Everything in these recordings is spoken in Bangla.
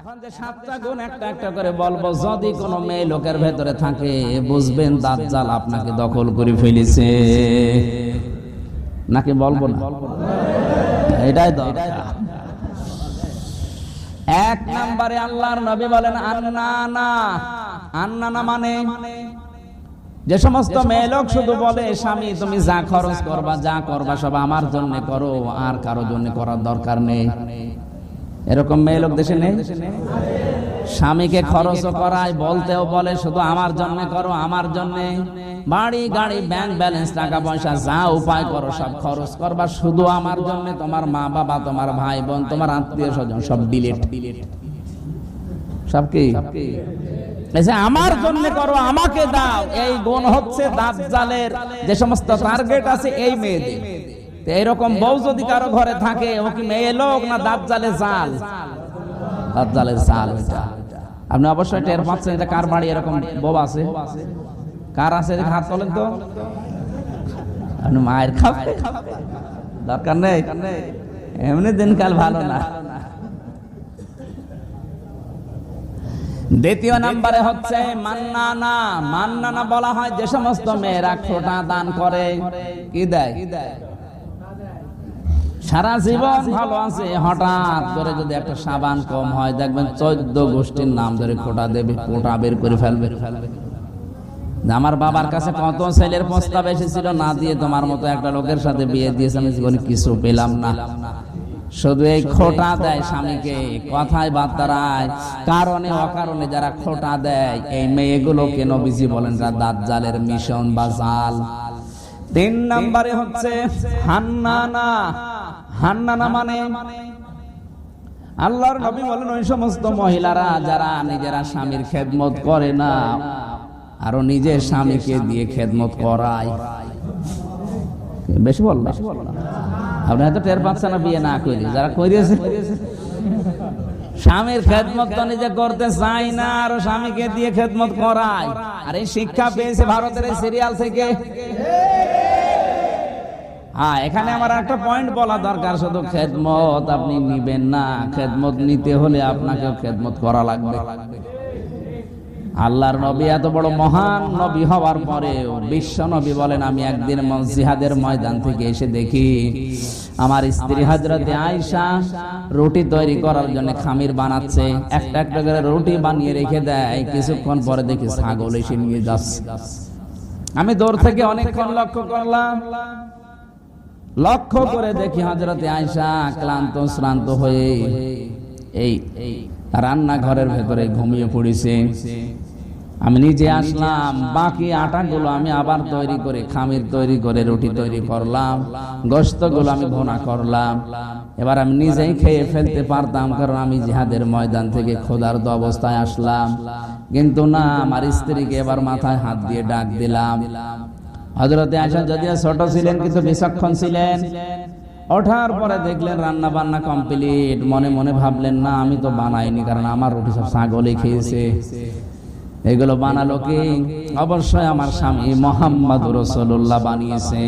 এখন যে সাতটা গুণ একটা একটা করে বলব যদি কোনো মেয়ে লোকের ভেতরে থাকে বুঝবেন দাজ্জাল আপনাকে দখল করে ফেলেছে। নাকি বলব না? এটাই দরকার। এক নম্বরে আল্লাহর নবী বলেন আন্নানা আন্নানা মানে? যে সমস্ত মেয়ে লোক শুধু বলে স্বামী তুমি যা খরচ করবা যা করবা সব আমার জন্য করো আর কারও জন্য করার দরকার নেই। এরকম মেয়ে লোক দেশে নেই? স্বামীকে খরচও করায় বলতেও বলে শুধু আমার জন্য করো আমার জন্য বাড়ি গাড়ি ব্যাংক ব্যালেন্স টাকা পয়সা যা উপায় করো সব খরচ করবা শুধু আমার জন্য তোমার মা বাবা তোমার ভাই বোন তোমার আত্মীয় স্বজন সব ডিলিট সব কি? আমার জন্য করো আমাকে দাও এই গুণ হচ্ছে দাজ্জালের যে সমস্ত টার্গেট আছে এই মেয়েদের। তো এরকম বউ যদি কারও ঘরে থাকে ও কি মেয়ে লোক না দাজ্জালের জাল? দাজ্জালের জাল এটা। আপনি অবশ্যই টের পাচ্ছেন এটা কার বাড়ি এরকম বউ আছে? কার আছে হাত তোলেন তো। আপনি মায়ের খাবে দরকার নেই। এমনি দিনকাল ভালো না। দ্বিতীয় নাম্বারে হচ্ছে মান্নানা। মান্নানা বলা হয় যে সমস্ত মেয়েরা খোটা দান করে। কি দেয়? সারা জীবন ভালো আছে। হঠাৎ করে যদি একটা সাবান কম হয় দেখবেন চোদ্দ গোষ্ঠীর নাম ধরে খোটা দেবে খোটা বের করে ফেলবে। আমার বাবার কাছে কত ছেলের প্রস্তাব এসেছিল না দিয়ে তোমার মতো একটা লোকের সাথে বিয়ে দিয়েছে আমি জীবনে কিছু পেলাম না। শুধু এই খোটা দেয় স্বামীকে কথায় বার্তারায় কারণে অকারণে যারা খোটা দেয় এই মেয়েগুলো কেন বিজি বলেন দাঁত জালের মিশন বা জাল। তিন নম্বরে হচ্ছে হান্নানা। হান্নানা মানে আল্লাহর নবী বলেন, ওই সমস্ত মহিলারা যারা নিজেরা স্বামীর খেদমত করে না, আরও নিজের স্বামীকে দিয়ে খেদমত করায়। বেশি বললাম আপনি হয়তো টের পাচ্ছেন না, বিয়ে না করি যারা করিয়েছে স্বামীর খেদমত তো নিজে করতে চাই না, আর স্বামীকে দিয়ে খেদমত করায়। আর এই শিক্ষা পেয়েছে ভারতের এই সিরিয়াল থেকে। হ্যাঁ এখানে আমার একটা পয়েন্ট বলা দরকার, শুধু খেদমত আপনি নিবেন না, খেদমত নিতে হলে আপনাকেও খেদমত করা লাগবে। আল্লাহর নবী এত বড় মহান নবী হওয়ার পরে বিশ্ব নবী বলেন, আমি একদিন জিহাদের ময়দান থেকে এসে দেখি আমার স্ত্রী হাজরতে আয়সা রুটি তৈরি করার জন্য খামির বানাচ্ছে। একটা একটা করে রুটি বানিয়ে রেখে দেয়। কিছুক্ষণ পরে দেখি ছাগল এসে নিয়ে যাচ্ছে। আমি দূর থেকে অনেকক্ষণ লক্ষ্য করলাম লক্ষ্য করে দেখি হাজরতে আয়সা ক্লান্ত, শ্রান্ত হয়ে এই রান্নাঘরের ভেতরে ঘুমিয়ে পড়েছে। আমি নিজে আসলাম, বাকি আটাগুলো আমি আবার তৈরি করে, খামির তৈরি করে, রুটি তৈরি করলাম গোস্তগুলো আমি ভোনা করলাম। এবার আমি নিজেই খেয়ে ফেলতে পারতাম, কারণ আমি জিহাদের ময়দান থেকে ক্ষুধার্ত অবস্থায় আসলাম। কিন্তু না, আমার স্ত্রীকে এবার মাথায় হাত দিয়ে ডাক দিলাম। হজরতে আয়সা যদিও ছোট ছিলেন, কিন্তু বিচক্ষণ ছিলেন। ওঠার পরে দেখলেন রান্না বান্না কমপ্লিট। মনে মনে ভাবলেন, না, আমি তো বানাইনি, কারণ আমার রুটি সব ছাগলে খেয়েছে। এগুলো বানালো কি? অবশ্যই আমার স্বামী মোহাম্মদ রসুল্লাহ বানিয়েছে।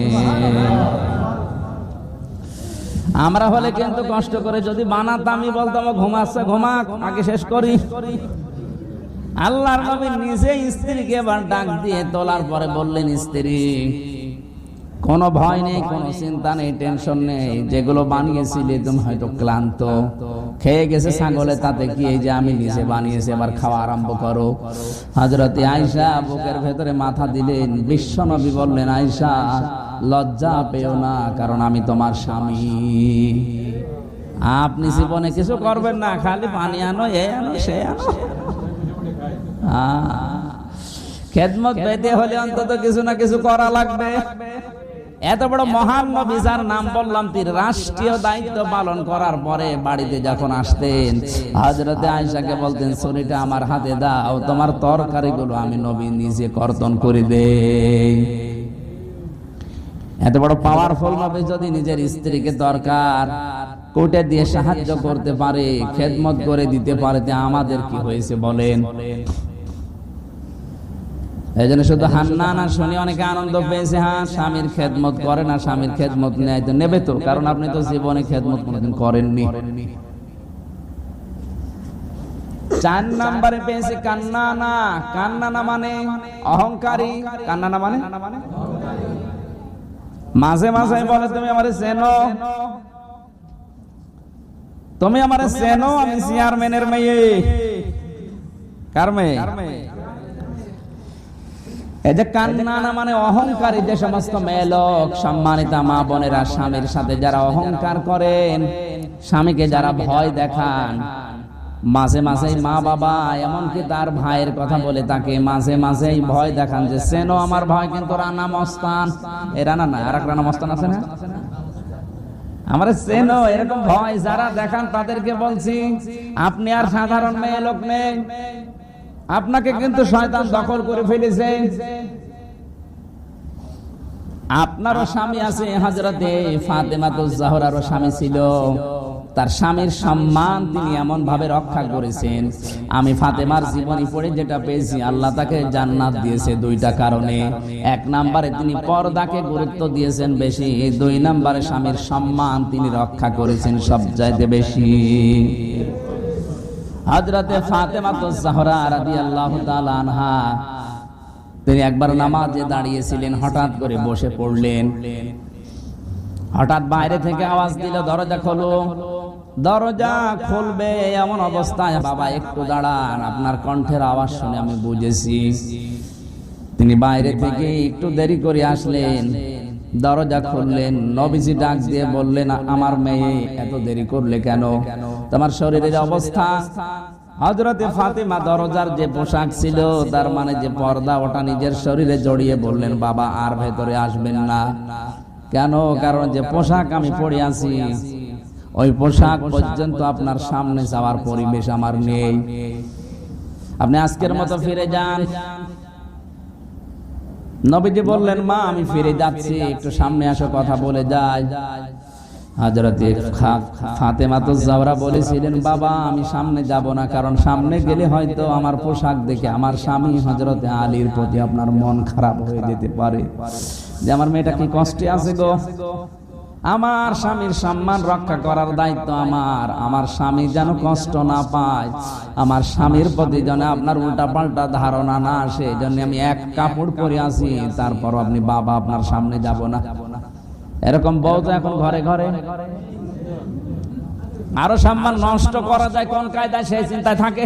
আমরা হলে কিন্তু কষ্ট করে যদি বানাতামই বলতাম, ঘুমাচ্ছে, ঘুমাক, আগে শেষ করি। আল্লাহর নবী নিজে স্ত্রীকে এবার ডাক দিয়ে তোলার পরে বললেন, স্ত্রী, কোনো ভয় নেই, কোনো চিন্তা নেই, টেনশন নেই। যেগুলো বানিয়েছিলে তুমি হয়তো ক্লান্ত। খেয়ে গেছে ছাগলে, তাতে কি এই যে আমি নিজে বানিয়েছি, এবার খাওয়া আরম্ভ করো। হজরতে আয়সা বুকের ভেতরে মাথা দিলেন। বিশ্ব নবী বললেন আয়সা লজ্জা পেও না, কারণ আমি তোমার স্বামী। আপনি জীবনে কিছু করবেন না, খালি পানি আনো, এ আনো, সে আনো। খেদমত পেতে হলে অন্তত কিছু না কিছু করা লাগবে। এত বড় মহান নবী নাম বললাম, তিনি রাষ্ট্রীয় দায়িত্ব পালন করার পরে বাড়িতে যখন আসতেন হজরতে আয়সাকে বলতেন শরীরটা আমার হাতে দাও, তোমার তরকারিগুলো আমি নবী নিজে কর্তন করে দে এত বড় পাওয়ারফুল নবী যদি নিজের স্ত্রীকে দরকার, কোটে দিয়ে সাহায্য করতে পারে, খেদমত করে দিতে পারে আমাদের কি হয়েছে বলেন? এই জন্য শুধু হান্না না শুনে অনেকে আনন্দ পেয়েছে হ্যাঁ স্বামীর খেদমত করে না স্বামীর খেদমত নেয় তো নেবে তো কারণ আপনি তো জীবনে খেদমত কোনোদিন করেননি। চার নাম্বারে পেয়েছি কান্নানা কান্নানা মানে অহংকারী কান্নানা মানে? মাঝে মাঝে বলে তুমি আমার চেনো। তুমি আমার চেনো আমি চেয়ারম্যানের মেয়ে? কার মেয়ে? মানে তার ভাইয়ের কথা বলে তাকে মাঝে মাঝে ভয় দেখান যে সেনো আমার ভয়, কিন্তু রানা মস্তান। এ রানা না আর এক রানা মস্তান আছে না? আমার সেনো এরকম ভয় যারা দেখান তাদেরকে বলছি, আপনি আর সাধারণ মেয়ে লোক নেই। আপনাকে কিন্তু শয়তান দখল করে ফেলেছে। আপনারও স্বামী আছে হাজরাতে ফাতেমা তো জাহরারও স্বামী ছিল। তার স্বামীর সম্মান তিনি এমন ভাবে রক্ষা করেছেন। আমি ফাতেমার জীবনী পড়ে যেটা পেয়েছি আল্লাহ তাকে জান্নাত দিয়েছে দুইটা কারণে। এক নম্বরে তিনি পর্দাকে গুরুত্ব দিয়েছেন বেশি। দুই নম্বরে স্বামীর সম্মান তিনি রক্ষা করেছেন সব চাইতে বেশি। হজরতে ফাতেমা তো রাদিয়াল্লাহু তাআলা আনহা। তিনি একবার নামাজে দাঁড়িয়েছিলেন, হঠাৎ করে বসে পড়লেন। হঠাৎ বাইরে থেকে আওয়াজ দিল, দরজা খোলো। দরজা খুলবে এমন অবস্থায়, বাবা, একটু দাঁড়ান, আপনার কণ্ঠের আওয়াজ শুনে আমি বুঝেছি। তিনি বাইরে থেকে একটু দেরি করে আসলেন, দরজা খুললেন। নবীজি ডাক দিয়ে বললেন, আমার মেয়ে, এত দেরি করলে কেন? তোমার শরীরের অবস্থা। হজরতে ফাতেমা দরজার যে পোশাক ছিল, তার মানে যে পর্দা ওটা নিজের শরীরে জড়িয়ে বললেন, বাবা, আর ভেতরে আসবেন না। কেন? কারণ যে পোশাক আমি পরে আছি, ওই পোশাক পর্যন্ত আপনার সামনে যাওয়ার পরিবেশ আমার নেই। আপনি আজকের মতো ফিরে যান। নবীজি বললেন, মা, আমি ফিরে যাচ্ছি। একটু সামনে আসো কথা বলে যাই। হাজরতে ফাতেমা তো জাওরা বলেছিলেন, বাবা, আমি সামনে যাব না, কারণ সামনে গেলে হয়তো আমার পোশাক দেখে আমার স্বামী হজরতে আলীর প্রতি আপনার মন খারাপ হয়ে যেতে পারে। যে আমার মেয়েটা কি কষ্টে আছে গো? আমার স্বামীর সম্মান রক্ষা করার দায়িত্ব আমার। আমার স্বামী যেন কষ্ট না পায়, আমার স্বামীর প্রতি যেন আপনার উল্টা পাল্টা ধারণা না আসে এই জন্য আমি এক কাপড় পরে আসি তারপর আপনি বাবা, আপনার সামনে যাব না। এরকম বউ তো এখন ঘরে ঘরে। আরও সম্মান নষ্ট করা যায়, কোন কায়দায় সেই চিন্তায় থাকে।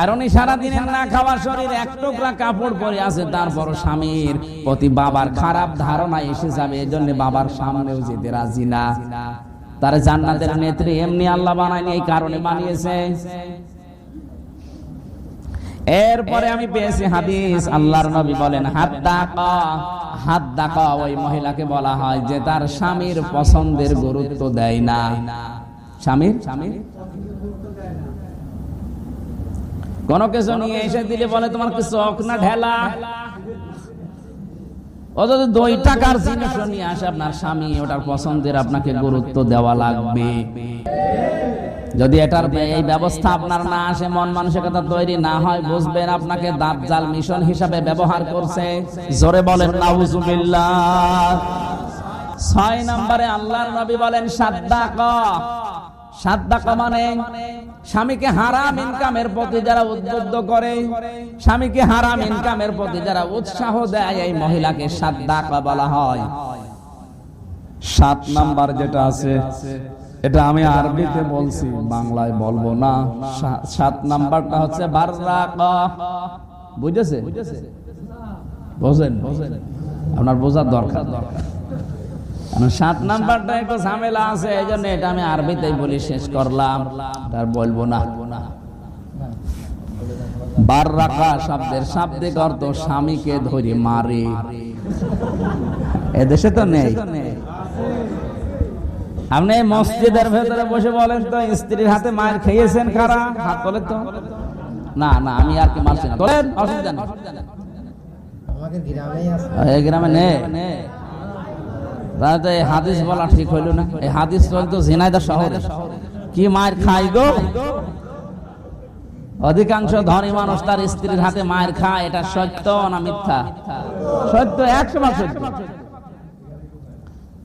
আর উনি সারাদিনের না খাওয়া শরীর, এক টুকরা কাপড় পরে আছে তারপর স্বামীর প্রতি বাবার খারাপ ধারণা এসে যাবে এই জন্য বাবার সামনেও যেতে রাজি না। তার জান্নাতের নেত্রী এমনি আল্লাহ বানায়নি, এই কারণে বানিয়েছে। এরপরে আমি পেয়েছি হাদিস। আল্লাহর নবী বলেন হাত দাকা হাত দাকা ওই মহিলাকে বলা হয়, যে তার স্বামীর পছন্দের গুরুত্ব দেয় না। স্বামীর? স্বামীর কোন কিছু নিয়ে এসে দিলে বলে, তোমার কি চোখ না ঢেলা? ও যদি দুই টাকার জিনিস নিয়ে আসে, আপনার স্বামী ওটার পছন্দের আপনাকে গুরুত্ব দেওয়া লাগবে। যদি এটার এই ব্যবস্থা আপনার না আসে, মন মানসিকতা তৈরি না হয়, বুঝবেন আপনাকে দাঁত জাল মিশন হিসাবে ব্যবহার করছে। জোরে বলেন, নাউজুবিল্লাহ। ছয় নম্বরে আল্লাহর নবী বলেন, সাদ্দাকা। সাদ্দাকা মানে স্বামীকে হারাম ইনকামের প্রতি যারা উদ্বুদ্ধ করে, স্বামীকে হারাম ইনকামের প্রতি যারা উৎসাহ দেয়, এই মহিলাকে সাদ্দাকা বলা হয়। সাত নাম্বার যেটা আছে এটা আমি আরবিতে বলছি, বাংলায় বলব না। সাত নাম্বারটা হচ্ছে বুঝেছে? বোঝেন আপনার বোঝার দরকার। সাত নাম্বারটা একটু ঝামেলা আছে, এই জন্য এটা আমি আরবিতেই বলি, শেষ করলাম। আর বলব না। বার রাখা শব্দের শাব্দিক অর্থ স্বামীকে ধরে মারে। এদেশে তো নেই। আপনি মসজিদের ভেতরে বসে বলেন তো স্ত্রীর হাতে মায়ের খেয়েছেন কারা? হাত তোলে তো। না না আমি আর কি মারছি না। তোলেন অসুবিধা নেই। এই গ্রামে নেই। তাহলে এই হাদিস বলা ঠিক হইল না। এই হাদিস চলতো ঝিনাইদা শহরে। কি মায়ের খাই গো? অধিকাংশ ধনী মানুষ তার স্ত্রীর হাতে মায়ের খায়। এটা সত্য না মিথ্যা? সত্য একশো সত্য।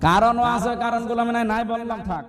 কারণও আছে কারণগুলো আমি নাই বললাম থাক।